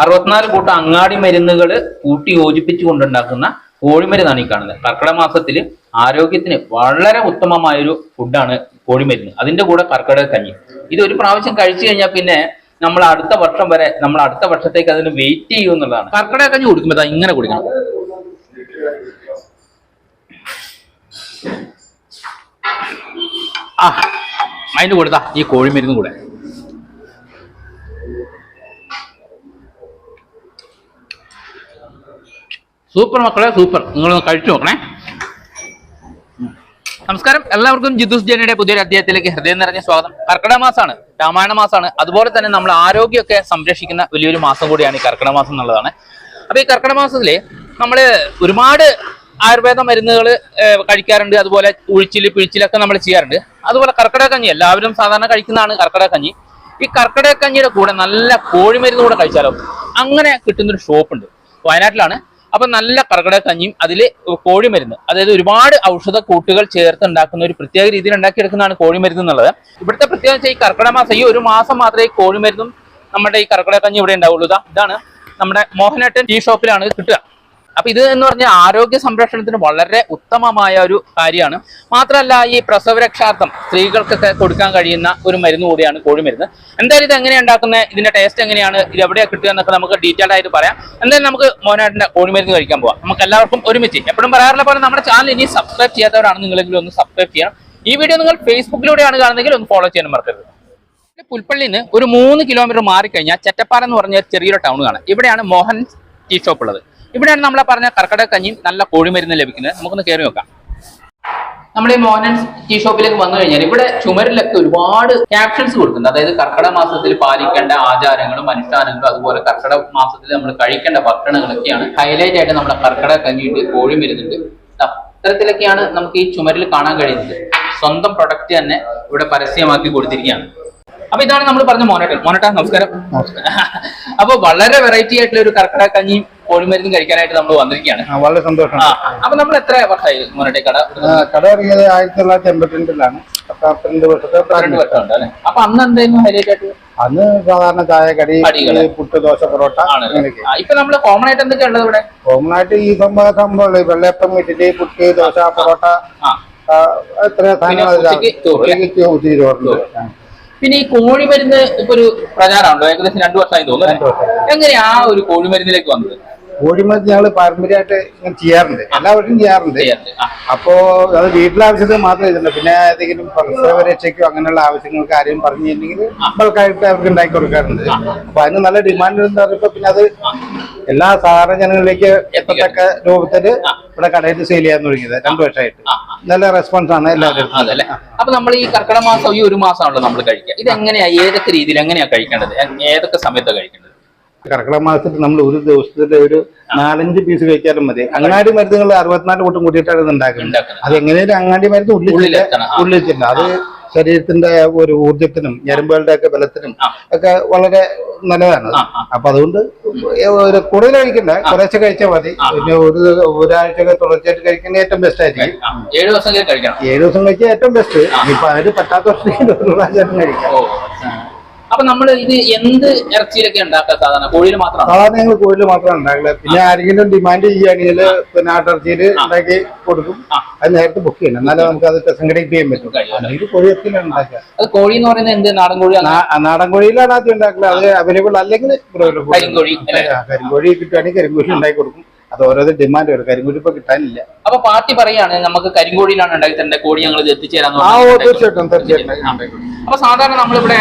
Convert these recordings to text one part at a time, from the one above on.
അറുപത്തിനാല് കൂട്ടം അങ്ങാടി മരുന്നുകൾ കൂട്ടി യോജിപ്പിച്ചു കൊണ്ടുണ്ടാക്കുന്ന കോഴിമരുന്നാണ് ഈ കാണുന്നത്. കർക്കിടക മാസത്തിൽ ആരോഗ്യത്തിന് വളരെ ഉത്തമമായൊരു ഫുഡാണ് കോഴിമരുന്ന്. അതിന്റെ കൂടെ കർക്കിടക കഞ്ഞി. ഇത് ഒരു പ്രാവശ്യം കഴിച്ചു കഴിഞ്ഞാൽ പിന്നെ നമ്മൾ അടുത്ത വർഷം വരെ നമ്മൾ അടുത്ത വർഷത്തേക്ക് അതിന് വെയിറ്റ് ചെയ്യും എന്നുള്ളതാണ്. കർക്കിടക കഞ്ഞി കുടിക്കുമ്പോൾ ഇങ്ങനെ കുടിക്കണം. ആ അതിന്റെ കൂടെ ഈ കോഴിമരുന്നും കൂടെ. സൂപ്പർ മക്കളെ സൂപ്പർ. നിങ്ങളൊന്ന് കഴിച്ചു നോക്കണേ. നമസ്കാരം. എല്ലാവർക്കും ജിദുസ് ജനയുടെ പുതിയൊരു അധ്യായത്തിലേക്ക് ഹൃദയം നിറഞ്ഞ സ്വാഗതം. കർക്കിടക മാസമാണ് രാമായണ മാസമാണ്. അതുപോലെ തന്നെ നമ്മൾ ആരോഗ്യമൊക്കെ സംരക്ഷിക്കുന്ന വലിയൊരു മാസം കൂടിയാണ് ഈ കർക്കിടക മാസം എന്നുള്ളതാണ്. അപ്പൊ ഈ കർക്കിടക മാസത്തിൽ നമ്മൾ ഒരുപാട് ആയുർവേദ മരുന്നുകൾ കഴിക്കാറുണ്ട്. അതുപോലെ ഉഴിച്ചിൽ പിഴിച്ചിലൊക്കെ നമ്മൾ ചെയ്യാറുണ്ട്. അതുപോലെ കർക്കിടക കഞ്ഞി എല്ലാവരും സാധാരണ കഴിക്കുന്നതാണ് കർക്കിടക കഞ്ഞി. ഈ കർക്കിടക കഞ്ഞിയുടെ കൂടെ നല്ല കോഴിമരുന്ന് കൂടെ കഴിച്ചാലോ അങ്ങനെ കിട്ടുന്നൊരു ഷോപ്പുണ്ട്. വയനാട്ടിലാണ്. അപ്പൊ നല്ല കർക്കിടക കഞ്ഞിയും അതിൽ കോഴിമരുന്ന്. അതായത് ഒരുപാട് ഔഷധ കൂട്ടുകൾ ചേർത്ത് ഉണ്ടാക്കുന്ന ഒരു പ്രത്യേക രീതിയിൽ ഉണ്ടാക്കിയെടുക്കുന്നതാണ് കോഴിമരുന്ന് എന്നുള്ളത്. ഇവിടുത്തെ പ്രത്യേകത വെച്ചാൽ ഈ കർക്കിടക മാസം ഈ ഒരു മാസം മാത്രമേ ഈ കോഴിമരുന്നും നമ്മുടെ ഈ കർക്കിടക കഞ്ഞി ഇവിടെ ഉണ്ടാവുള്ളൂ. ഇതാ ഇതാണ് നമ്മുടെ മോഹനേട്ടൻ ടീ ഷോപ്പിലാണ് കിട്ടുക. അപ്പൊ ഇത് എന്ന് പറഞ്ഞാൽ ആരോഗ്യ സംരക്ഷണത്തിന് വളരെ ഉത്തമമായ ഒരു കാര്യമാണ്. മാത്രമല്ല ഈ പ്രസവരക്ഷാർത്ഥം സ്ത്രീകൾക്കൊക്കെ കൊടുക്കാൻ കഴിയുന്ന ഒരു മരുന്ന് കൂടിയാണ് കോഴിമരുന്ന്. എന്തായാലും ഇത് എങ്ങനെയാണ് ഉണ്ടാക്കുന്നത് ഇതിന്റെ ടേസ്റ്റ് എങ്ങനെയാണ്? ഇത് എവിടെയാണ് കിട്ടുക എന്നൊക്കെ നമുക്ക് ഡീറ്റെയിൽഡ് ആയിട്ട് പറയാം. എന്തായാലും നമുക്ക് മോനാട്ടിന്റെ കോഴിമരുന്ന് കഴിക്കാൻ പോവാം. നമുക്ക് എല്ലാവർക്കും ഒരുമിച്ച് എപ്പോഴും പറയാറുള്ള പോലെ നമ്മുടെ ചാനൽ ഇനി സബ്സ്ക്രൈബ് ചെയ്യാത്തവരാണ് നിങ്ങളെങ്കിലും ഒന്ന് സബ്സ്ക്രൈബ് ചെയ്യണം. ഈ വീഡിയോ നിങ്ങൾ ഫേസ്ബുക്കിലൂടെയാണ് കാണുന്നതെങ്കിൽ ഒന്ന് ഫോളോ ചെയ്യാൻ മറക്കരുത്. പുൽപ്പള്ളിയിൽ നിന്ന് ഒരു മൂന്ന് കിലോമീറ്റർ മാറിക്കഴിഞ്ഞാൽ ചെറ്റപ്പാറ എന്ന് പറഞ്ഞ ചെറിയൊരു ടൗൺ കാണാം. ഇവിടെയാണ് മോഹൻ ടീ ഷോപ്പ് ഉള്ളത്. ഇവിടെയാണ് നമ്മളെ പറഞ്ഞ കർക്കിടക കഞ്ഞി നല്ല കോഴിമരുന്ന് ലഭിക്കുന്നത്. നമുക്കൊന്ന് കയറി നോക്കാം. നമ്മൾ ഈ മോഹനൻ ടീ ഷോപ്പിലേക്ക് വന്നു കഴിഞ്ഞാൽ ഇവിടെ ചുമരിലൊക്കെ ഒരുപാട് ക്യാപ്ഷൻസ് കൊടുക്കുന്നുണ്ട് അതായത് കർക്കിടക മാസത്തിൽ പാലിക്കേണ്ട ആചാരങ്ങളും അനുഷ്ഠാനങ്ങളും അതുപോലെ കർക്കിടക മാസത്തിൽ നമ്മൾ കഴിക്കേണ്ട ഭക്ഷണങ്ങളൊക്കെയാണ് ഹൈലൈറ്റ് ആയിട്ട് നമ്മുടെ കർക്കിടക കഞ്ഞിയിട്ട് കോഴിമരുന്നുണ്ട്. ദാ, ഇത്തരത്തിലൊക്കെയാണ് നമുക്ക് ഈ ചുമരിൽ കാണാൻ കഴിയുന്നത്. സ്വന്തം പ്രൊഡക്റ്റ് തന്നെ ഇവിടെ പരസ്യമാക്കി കൊടുത്തിരിക്കുകയാണ്. അപ്പൊ ഇതാണ് നമ്മൾ പറഞ്ഞ മോനട്ടൻ. മോനട്ട നമസ്കാരം. അപ്പൊ വളരെ വെറൈറ്റി ആയിട്ടുള്ള ഒരു കർക്കിടക കഞ്ഞിയും കോഴിമരുന്നും കഴിക്കാനായിട്ട് നമ്മൾ വന്നിരിക്കുകയാണ്. വളരെ സന്തോഷം അപ്പൊ നമ്മൾ എത്ര വർഷമായി മോനട്ടെ കട കട ഇറങ്ങിയത് ആയിരത്തി തൊള്ളായിരത്തി എൺപത്തിരണ്ടിലാണ് പന്ത്രണ്ട് വർഷത്തെ പന്ത്രണ്ട് പ്രായം. വർഷമുണ്ട് അല്ലെ? അപ്പൊ അന്ന് എന്തായിരുന്നു ഹൈലൈറ്റ് ആയിട്ട്? അന്ന് സാധാരണ ചായ കടി പുട്ട് ദോശ പൊറോട്ട ഇപ്പൊ നമ്മൾ കോമൺ ആയിട്ട് എന്തൊക്കെ ഉള്ളത് ഇവിടെ? കോമൺ ആയിട്ട് ഈ സംഭവം സംഭവം വെള്ളയപ്പം ഇഡ്ഡലി പുട്ട് ദോശ പൊറോട്ട സാധനങ്ങൾ. പിന്നെ ഈ കോഴിമരുന്ന് ഇപ്പൊ ഒരു പ്രചാരമുണ്ടോ? ഏകദേശം രണ്ടു വർഷമായി തോന്നുന്നു എങ്ങനെയാ ആ ഒരു കോഴിമരുന്നിലേക്ക് വന്നത്? കോഴിമരുന്ന് ഞങ്ങൾ പാരമ്പര്യമായിട്ട് ഇങ്ങനെ ചെയ്യാറുണ്ട്. എല്ലാവരും ചെയ്യാറുണ്ട്. അപ്പോ അത് വീട്ടിലാവശ്യത്തിന് മാത്രം ചെയ്തിട്ടുണ്ട് പിന്നെ ഏതെങ്കിലും പ്രസവരക്ഷയ്ക്കോ അങ്ങനെയുള്ള ആവശ്യങ്ങൾക്ക് ആരെയും പറഞ്ഞു കഴിഞ്ഞെങ്കിൽ ബൾക്കായിട്ട് അവർക്ക് ഉണ്ടാക്കി കൊടുക്കാറുണ്ട്. അപ്പൊ അതിന് നല്ല ഡിമാൻഡ് എന്ന് പിന്നെ അത് എല്ലാ സാധാരണ ജനങ്ങളിലേക്ക് എത്തത്തക്ക രൂപത്തിൽ ഇവിടെ കടയിൽ സെയിൽ ചെയ്യാൻ തുടങ്ങിയത്. രണ്ടു വർഷമായിട്ട്. നല്ല റെസ്പോൺസ് ആണ് എല്ലാവരും അപ്പൊ നമ്മൾ ഈ കർക്കിടക മാസം ഈ ഒരു മാസമാണല്ലോ നമ്മൾ കഴിക്കുക. ഇത് എങ്ങനെയാ ഏതൊക്കെ രീതിയിൽ എങ്ങനെയാ കഴിക്കേണ്ടത്? ഏതൊക്കെ സമയത്താണ് കഴിക്കേണ്ടത്? കർക്കിടക മാസത്തിൽ നമ്മൾ ഒരു ദിവസത്തിന്റെ ഒരു നാലഞ്ച് പീസ് കഴിച്ചാലും മതി. അങ്ങാടി മരുന്നുകൾ അറുപത്തിനാല് കൂട്ടം കൂട്ടിയിട്ടാണ് ഇത് ഉണ്ടാക്കുന്നത്. അത് എങ്ങനെയാലും അങ്ങാടി മരുന്ന് ഉള്ളിൽ ഉള്ളിച്ചില്ല അത് ശരീരത്തിന്റെ ഒരു ഊർജത്തിനും ഞരമ്പുകളുടെ ഒക്കെ ബലത്തിനും ഒക്കെ വളരെ നല്ലതാണ്. അപ്പൊ അതുകൊണ്ട് ഒരു കൂടുതൽ കഴിക്കണ്ട കുറച്ച് കഴിച്ചാൽ മതി. പിന്നെ ഒരു ഒരാഴ്ചയൊക്കെ തുടർച്ചയായിട്ട് കഴിക്കുന്ന ഏറ്റവും ബെസ്റ്റ് ആയിരിക്കും. ഏഴു ദിവസം കഴിക്കാം ഏഴ് ദിവസം കഴിച്ചാൽ ഏറ്റവും ബെസ്റ്റ് ഇപ്പൊ അതിന് പറ്റാത്ത വർഷം പ്രാവശ്യം കഴിക്കാം. അപ്പൊ നമ്മൾ ഇത് എന്ത് ഇറച്ചിയിലൊക്കെ ഉണ്ടാക്കുക സാധാരണ? കോഴിയിൽ മാത്രം സാധാരണ ഞങ്ങൾ കോഴിയിൽ മാത്രമാണ് ഉണ്ടാക്കുന്നത് പിന്നെ ആരെങ്കിലും ഡിമാൻഡ് ചെയ്യുകയാണെങ്കിൽ പിന്നെ ആട്ടിറച്ചിയിൽ ഉണ്ടാക്കി കൊടുക്കും. അത് നേരത്തെ ബുക്ക് ചെയ്യണം. എന്നാലേ നമുക്ക് അത് സംഘടിപ്പിക്കാൻ ചെയ്യാൻ പറ്റും. അല്ലെങ്കിൽ കോഴി ഉണ്ടാക്കുക. അത് കോഴി എന്ന് പറയുന്നത് എന്ത്? നാടൻ കോഴിയാണ്? നാടൻ കോഴിയിലാണ് ആദ്യം ഉണ്ടാക്കുന്നത് അത് അവൈലബിൾ അല്ലെങ്കിൽ ബ്രോയിലർ കോഴി. കരിങ്കോഴി കിട്ടുകയാണെങ്കിൽ കരിങ്കോഴി ഉണ്ടാക്കി കൊടുക്കും. അത് ഓരോരോ ഡിമാൻഡ് വരും. കരിങ്കോടി ഇപ്പൊ കിട്ടാനില്ല. അപ്പൊ പാർട്ടി പറയാണ് നമുക്ക് കരിങ്കോടിയിലാണ് ഉണ്ടാക്കി കോടി ഞങ്ങൾ ഇത് എത്തിച്ചേരാന്ന് ആ ഓ തീർച്ചയായിട്ടും തീർച്ചയായിട്ടും. അപ്പൊ സാധാരണ നമ്മളിവിടെ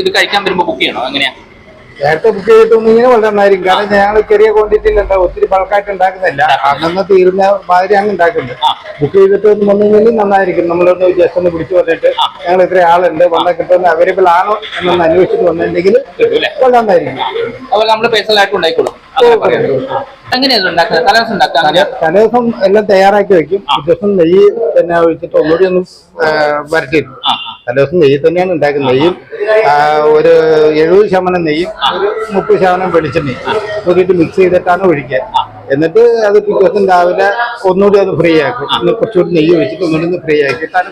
ഇത് കഴിക്കാൻ വരുമ്പോ ബുക്ക് ചെയ്യണോ? എങ്ങനെയാ? നേരത്തെ ബുക്ക് ചെയ്തിട്ടൊന്നിങ്ങനെ വളരെ നന്നായിരിക്കും കാരണം ഞങ്ങൾ ചെറിയ ക്വാണ്ടിറ്റിയിൽ ഉണ്ടാവും ഒത്തിരി ബൾക്കായിട്ട് ഉണ്ടാക്കുന്നില്ല അന്നന്ന് തീരുന്ന മാതിരി അങ്ങ് ഉണ്ടാക്കുന്നുണ്ട്. ബുക്ക് ചെയ്തിട്ട് ഒന്ന് വന്നെങ്കിലും നന്നായിരിക്കും. നമ്മളൊന്ന് ജസ്റ്റ് ഒന്ന് പിടിച്ചു വന്നിട്ട് ഞങ്ങൾ ഇത്ര ആളുണ്ട്. വന്നാൽ കിട്ടുന്ന അവൈലബിൾ ആണോ എന്നൊന്ന് അന്വേഷിച്ചിട്ട് വന്നിട്ടുണ്ടെങ്കിൽ വളരെ നന്നായിരിക്കും അതുപോലെ നമ്മൾ പേഴ്സണലായിട്ട് ഉണ്ടായിക്കോളും. തലേദിവസം എല്ലാം തയ്യാറാക്കി വെക്കും. ദിവസം നെയ്യ് തന്നെ ഒഴിച്ചിട്ട് ഒന്നുകൂടി ഒന്ന് വരട്ടിയിരുന്നു തലേദിവസം നെയ്യ് തന്നെയാണ് ഉണ്ടാക്കുന്നത്. നെയ്യും ഒരു എഴുപത് ശതമാനം നെയ്യും ഒരു മുപ്പത് ശതമാനം വെളിച്ചെണ്ണയും നോക്കിയിട്ട് മിക്സ് ചെയ്തിട്ടാണ് ഒഴിക്കുക. എന്നിട്ട് അത് പിറ്റേ ദിവസം രാവിലെ ഒന്നുകൂടി അത് ഫ്രീ ആക്കും. കുറച്ചുകൂടി നെയ്യ് വെച്ചിട്ട് ഒന്നുകൂടി ഒന്ന് ഫ്രീ ആക്കിയിട്ടാണ്.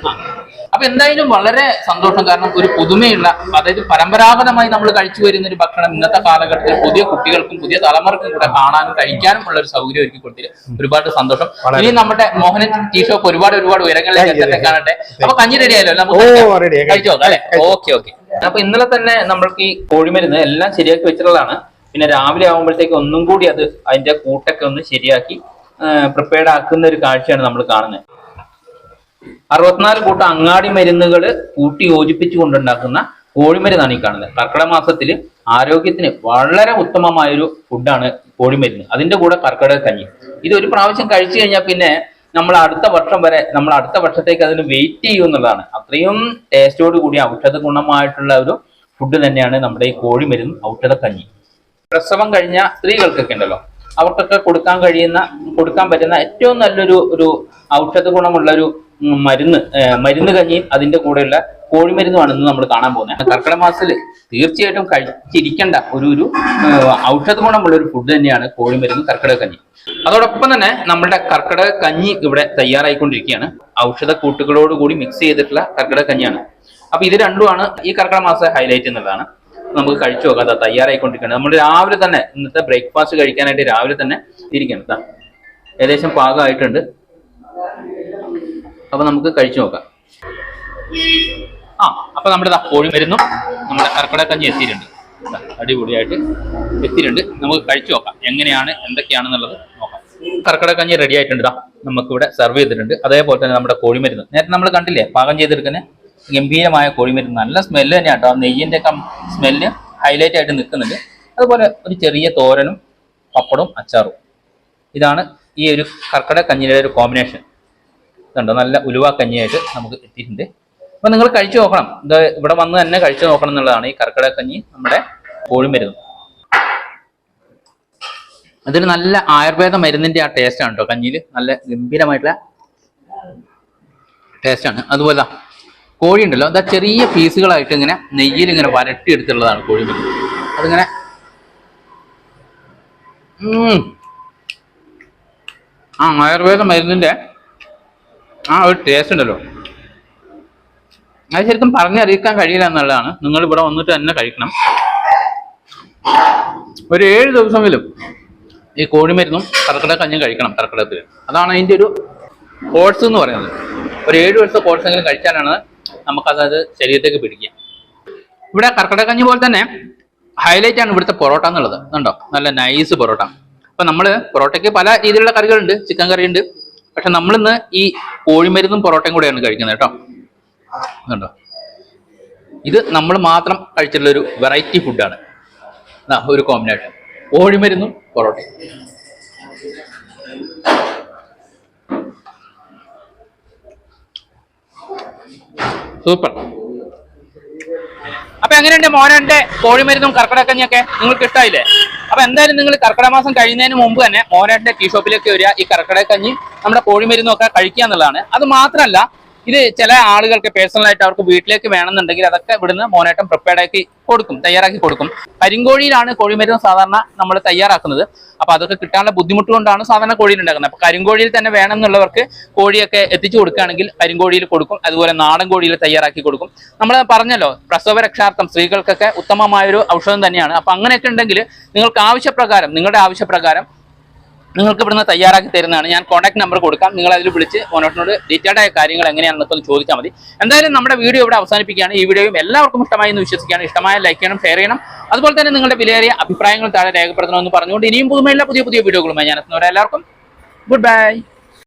അപ്പൊ എന്തായാലും വളരെ സന്തോഷം. കാരണം ഒരു പുതുമയുള്ള അതായത് പരമ്പരാഗതമായി നമ്മൾ കഴിച്ചു വരുന്ന ഒരു ഭക്ഷണം ഇന്നത്തെ കാലഘട്ടത്തിൽ പുതിയ കുട്ടികൾക്കും പുതിയ തലമുറക്കും കൂടെ കാണാനും കഴിക്കാനും ഉള്ള ഒരു സൗകര്യം ഒരുക്കി കൊടുത്തിട്ട് ഒരുപാട് സന്തോഷം. ഇനി നമ്മുടെ മോഹനൻ ടീ ഷോപ്പ് ഒരുപാട് ഒരുപാട് ഉയരങ്ങളിലേക്ക്. കാണട്ടെ. അപ്പൊ കഞ്ഞി റെഡി ആയാലോ നമുക്ക് കഴിച്ചു? അല്ലെ? Okay okay. അപ്പൊ ഇന്നലെ തന്നെ നമ്മൾക്ക് ഈ കോഴിമരുന്ന് എല്ലാം ശരിയാക്കി വെച്ചിട്ടുള്ളതാണ്. പിന്നെ രാവിലെ ആകുമ്പോഴത്തേക്ക് ഒന്നും കൂടി അത് അതിന്റെ കൂട്ടൊക്കെ ഒന്ന് ശരിയാക്കി പ്രിപ്പയർഡ് ആക്കുന്ന ഒരു കാഴ്ചയാണ് നമ്മൾ കാണുന്നത്. അറുപത്തിനാല് കൂട്ടം അങ്ങാടി മരുന്നുകൾ കൂട്ടി യോജിപ്പിച്ചു കൊണ്ടുണ്ടാക്കുന്ന കോഴിമരുന്നാണ് ഈ കാണുന്നത്. കർക്കിടക മാസത്തിൽ ആരോഗ്യത്തിന് വളരെ ഉത്തമമായൊരു ഫുഡാണ് കോഴിമരുന്ന്. അതിന്റെ കൂടെ കർക്കിടക കഞ്ഞി. ഇത് ഒരു പ്രാവശ്യം കഴിച്ചു കഴിഞ്ഞാൽ പിന്നെ നമ്മൾ അടുത്ത വർഷം വരെ നമ്മൾ അടുത്ത വർഷത്തേക്ക് അതിന് വെയിറ്റ് ചെയ്യും എന്നുള്ളതാണ്. അത്രയും ടേസ്റ്റോട് കൂടി ഔഷധ ഗുണമായിട്ടുള്ള ഒരു ഫുഡ് തന്നെയാണ് നമ്മുടെ ഈ കോഴിമരുന്ന് ഔഷധ കഞ്ഞി. പ്രസവം കഴിഞ്ഞ സ്ത്രീകൾക്കൊക്കെ ഉണ്ടല്ലോ. അവർക്കൊക്കെ കൊടുക്കാൻ കഴിയുന്ന കൊടുക്കാൻ പറ്റുന്ന ഏറ്റവും നല്ലൊരു ഒരു ഔഷധ ഗുണമുള്ള ഒരു മരുന്ന് മരുന്ന് കഞ്ഞിയും അതിന്റെ കൂടെയുള്ള കോഴിമരുന്നുമാണ് ഇന്ന് നമ്മൾ കാണാൻ പോകുന്നത്. കർക്കിടക മാസത്തിൽ തീർച്ചയായിട്ടും കഴിച്ചിരിക്കേണ്ട ഒരു ഒരു ഔഷധ ഗുണമുള്ള ഒരു ഫുഡ് തന്നെയാണ് കോഴിമരുന്ന് കർക്കിടക കഞ്ഞി. അതോടൊപ്പം തന്നെ നമ്മുടെ കർക്കിടക കഞ്ഞി ഇവിടെ തയ്യാറായിക്കൊണ്ടിരിക്കുകയാണ്. ഔഷധ കൂട്ടുകളോട് കൂടി മിക്സ് ചെയ്തിട്ടുള്ള കർക്കിടക കഞ്ഞിയാണ്. അപ്പൊ ഇത് രണ്ടുമാണ് ഈ കർക്കിടക മാസ ഹൈലൈറ്റ് എന്നുള്ളതാണ്. നമുക്ക് കഴിച്ചു നോക്കാം തയ്യാറായിക്കൊണ്ടിരിക്കുകയാണ്. നമ്മൾ രാവിലെ തന്നെ ഇന്നത്തെ ബ്രേക്ക്ഫാസ്റ്റ് കഴിക്കാനായിട്ട് രാവിലെ തന്നെ ഇരിക്കണം ഏകദേശം പാകമായിട്ടുണ്ട്. അപ്പൊ നമുക്ക് കഴിച്ചു നോക്കാം. ആ അപ്പൊ നമ്മുടെ കോഴി മരുന്നും നമ്മുടെ കർക്കിടക കഞ്ഞി എത്തിയിട്ടുണ്ട്. അടിപൊളിയായിട്ട് എത്തിയിട്ടുണ്ട്. നമുക്ക് കഴിച്ചു നോക്കാം. എങ്ങനെയാണ് എന്തൊക്കെയാണെന്നുള്ളത് നോക്കാം. കർക്കിടക കഞ്ഞി റെഡി ആയിട്ടുണ്ട് ദാ. നമുക്ക് ഇവിടെ സെർവ് ചെയ്തിട്ടുണ്ട്. അതേപോലെ തന്നെ നമ്മുടെ കോഴിമരുന്ന് നേരത്തെ നമ്മൾ കണ്ടില്ലേ പാകം ചെയ്തെടുക്കുന്ന ഗംഭീരമായ കോഴിമരുന്ന് നല്ല സ്മെല്ല് തന്നെയാണ് കേട്ടോ ആ നെയ്യിന്റെ ഒക്കെ സ്മെല്ല് ഹൈലൈറ്റ് ആയിട്ട് നിൽക്കുന്നുണ്ട്. അതുപോലെ ഒരു ചെറിയ തോരനും പപ്പടവും അച്ചാറും. ഇതാണ് ഈ ഒരു കർക്കിടക കഞ്ഞിയുടെ ഒരു കോമ്പിനേഷൻ ഇതുണ്ടോ? നല്ല ഉലുവ കഞ്ഞിയായിട്ട് നമുക്ക് എത്തിയിട്ടുണ്ട്. അപ്പൊ നിങ്ങൾ കഴിച്ചു നോക്കണം. ഇത് ഇവിടെ വന്ന് തന്നെ കഴിച്ചു നോക്കണം എന്നുള്ളതാണ് ഈ കർക്കിടക കഞ്ഞി നമ്മുടെ കോഴിമരുന്ന് അതൊരു നല്ല ആയുർവേദ മരുന്നിന്റെ ആ ടേസ്റ്റ് ആണ് കേട്ടോ കഞ്ഞിയിൽ. നല്ല ഗംഭീരമായിട്ടുള്ള ടേസ്റ്റ് ആണ്. അതുപോലെ കോഴി ഉണ്ടല്ലോ. അതാ ചെറിയ പീസുകളായിട്ട് ഇങ്ങനെ നെയ്യിൽ ഇങ്ങനെ വരട്ടി കോഴി മരുന്ന്. അതിങ്ങനെ ആ ആയുർവേദ മരുന്നിന്റെ ആ ഒരു ടേസ്റ്റ് ഉണ്ടല്ലോ. അത് ശരിക്കും പറഞ്ഞറിയിക്കാൻ കഴിയില്ല എന്നുള്ളതാണ്. നിങ്ങൾ ഇവിടെ വന്നിട്ട് തന്നെ കഴിക്കണം. ഒരു ഏഴ് ദിവസമെങ്കിലും ഈ കോഴിമരുന്നും കർക്കിടക കഞ്ഞും കഴിക്കണം കർക്കിടകത്തിൽ. അതാണ് അതിന്റെ ഒരു കോഴ്സ് എന്ന് പറയുന്നത്. ഒരു ഏഴ് ദിവസത്തെ കോഴ്സ് എങ്കിലും കഴിച്ചാലാണ് നമുക്കത് ശരീരത്തേക്ക് പിടിക്കുക. ഇവിടെ കർക്കിടക കഞ്ഞി പോലെ തന്നെ ഹൈലൈറ്റ് ആണ് ഇവിടുത്തെ പൊറോട്ട എന്നുള്ളത്. കണ്ടോ? നല്ല നൈസ് പൊറോട്ട. അപ്പൊ നമ്മൾ പൊറോട്ടയ്ക്ക് പല രീതിയിലുള്ള കറികളുണ്ട്. ചിക്കൻ കറിയുണ്ട് പക്ഷെ നമ്മളിന്ന് ഈ കോഴിമരുന്നും പൊറോട്ടയും കൂടെയാണ് കഴിക്കുന്നത് കേട്ടോ. കണ്ടോ? ഇത് നമ്മൾ മാത്രം കഴിച്ചിട്ടുള്ള ഒരു വെറൈറ്റി ഫുഡാണ് ഒരു കോമ്പിനേഷൻ ഓഴിമരുന്നും പൊറോട്ടയും. സൂപ്പർ. അപ്പൊ എങ്ങനെയുണ്ട് മോനന്റെ കോഴിമരുന്നും കർക്കിടക്കഞ്ഞൊക്കെ നിങ്ങൾക്ക് ഇഷ്ടമായില്ലേ അപ്പൊ എന്തായാലും നിങ്ങൾ കർക്കിടക മാസം കഴിയുന്നതിന് മുമ്പ് തന്നെ മോനന്റെ ടീ ഷോപ്പിലേക്ക് വരിക. ഈ കർക്കിടക്കഞ്ഞി നമ്മുടെ കോഴിമരുന്നും ഒക്കെ കഴിക്കുക എന്നുള്ളതാണ്. അത് മാത്രമല്ല ഇത് ചില ആളുകൾക്ക് പേഴ്സണൽ ആയിട്ട് അവർക്ക് വീട്ടിലേക്ക് വേണമെന്നുണ്ടെങ്കിൽ അതൊക്കെ ഇവിടുന്ന് മോനേട്ടം പ്രിപ്പയർഡ് ആക്കി കൊടുക്കും തയ്യാറാക്കി കൊടുക്കും. കരിങ്കോഴിയിലാണ് കോഴിമരുന്ന് സാധാരണ നമ്മൾ തയ്യാറാക്കുന്നത്. അപ്പൊ അതൊക്കെ കിട്ടാനുള്ള ബുദ്ധിമുട്ട് കൊണ്ടാണ് സാധാരണ കോഴിയിൽ ഉണ്ടാക്കുന്നത് അപ്പൊ കരിങ്കോഴിയിൽ തന്നെ വേണമെന്നുള്ളവർക്ക് കോഴിയൊക്കെ എത്തിച്ചു കൊടുക്കുകയാണെങ്കിൽ കരിങ്കോഴിയിൽ കൊടുക്കും അതുപോലെ നാടൻ കോഴിയിൽ തയ്യാറാക്കി കൊടുക്കും. നമ്മൾ പറഞ്ഞല്ലോ പ്രസവ രക്ഷാർത്ഥം സ്ത്രീകൾക്കൊക്കെ ഉത്തമമായൊരു ഔഷധം തന്നെയാണ്. അപ്പൊ അങ്ങനെയൊക്കെ ഉണ്ടെങ്കിൽ നിങ്ങൾക്ക് ആവശ്യപ്രകാരം നിങ്ങളുടെ ആവശ്യപ്രകാരം നിങ്ങൾക്ക് ഇവിടുന്ന് തയ്യാറാക്കി തരുന്നതാണ്. ഞാൻ കോൺടാക്ട് നമ്പർ കൊടുക്കാം. നിങ്ങൾ അതിൽ വിളിച്ച് ഓനോട്ടിനോട് ഡീറ്റെയിൽഡ് ആയ കാര്യങ്ങൾ എങ്ങനെയാണെന്നൊക്കെ ഒന്ന് ചോദിച്ചാൽ മതി. എന്തായാലും നമ്മുടെ വീഡിയോ ഇവിടെ അവസാനിപ്പിക്കുകയാണ്. ഈ വീഡിയോയും എല്ലാവർക്കും ഇഷ്ടമായി എന്ന് വിശ്വസിക്കുകയാണ്. ഇഷ്ടമായ ലൈക്ക് ചെയ്യണം ഷെയർ ചെയ്യണം. അതുപോലെ തന്നെ നിങ്ങളുടെ വിലയേറിയ അഭിപ്രായങ്ങൾ താഴെ രേഖപ്പെടുത്തണമെന്ന് പറഞ്ഞുകൊണ്ട് ഇനിയും പുതുമയുള്ള പുതിയ പുതിയ വീഡിയോകളുമായി ഞാൻ എത്തുന്നവരെ എല്ലാവർക്കും ഗുഡ് ബൈ